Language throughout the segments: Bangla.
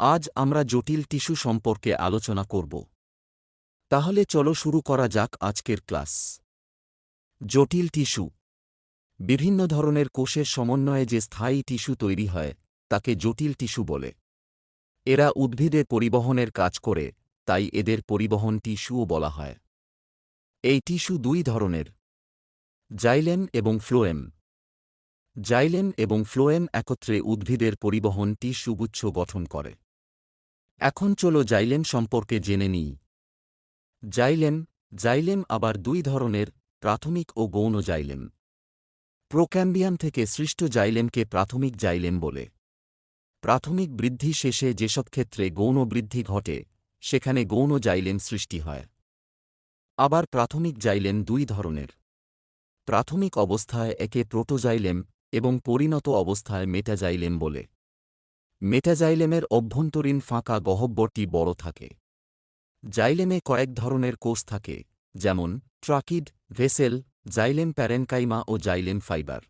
আজ আমরা জটিল টিস্যু সম্পর্কে আলোচনা করব। তাহলে চলো শুরু করা যাক আজকের ক্লাস। জটিল টিস্যু। বিভিন্ন ধরনের কোষের সমন্বয়ে যে স্থায়ী টিস্যু তৈরি হয়, তাকে জটিল টিস্যু বলে। এরা উদ্ভিদে পরিবহনের কাজ করে, তাই এদের পরিবহন টিস্যুও বলা হয়। এই টিস্যু দুই ধরনের। জাইলেম এবং ফ্লোয়েম। জাইলেম এবং ফ্লোয়েম একত্রে উদ্ভিদের পরিবহন টিস্যুগুচ্ছ গঠন করে। এখন চলো জাইলেম সম্পর্কে জেনে নিই। জাইলেম জাইলেম আবার দুই ধরনের, প্রাথমিক ও গৌণ জাইলেম। প্রোক্যাম্বিয়াম থেকে সৃষ্ট জাইলেমকে প্রাথমিক জাইলেম বলে। প্রাথমিক বৃদ্ধি শেষে যেসব ক্ষেত্রে গৌণ বৃদ্ধি ঘটে, সেখানে গৌণ জাইলেম সৃষ্টি হয়। আবার প্রাথমিক জাইলেম দুই ধরনের। প্রাথমিক অবস্থায় একে প্রোটোজাইলেম এবং পরিণত অবস্থায় মেটাজাইলেম বলে। মেটাজাইলেমের অভ্যন্তরীণ ফাঁকা গহ্বরটি বড় থাকে। জাইলেমে কয়েক ধরনের কোষ থাকে, যেমন ট্রাকিড, ভেসেল, জাইলেম প্যারেনকাইমা ও জাইলেম ফাইবার।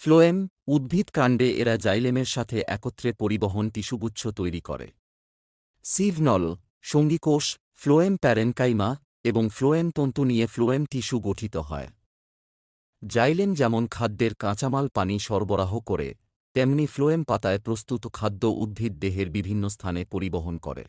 ফ্লোয়েম উদ্ভিদ কাণ্ডে এরা জাইলেমের সাথে একত্রে পরিবহন টিস্যুগুচ্ছ তৈরি করে। সিভনল সঙ্গীকোষ ফ্লোয়েম প্যারেনকাইমা এবং ফ্লোয়েম তন্তু নিয়ে ফ্লোয়েম টিস্যু গঠিত হয়। জাইলেম যেমন খাদ্যের কাঁচামাল পানি সরবরাহ করে তেমনি ফ্লোয়েম পাতায় প্রস্তুত খাদ্য উদ্ভিদ দেহের বিভিন্ন স্থানে পরিবহন করে।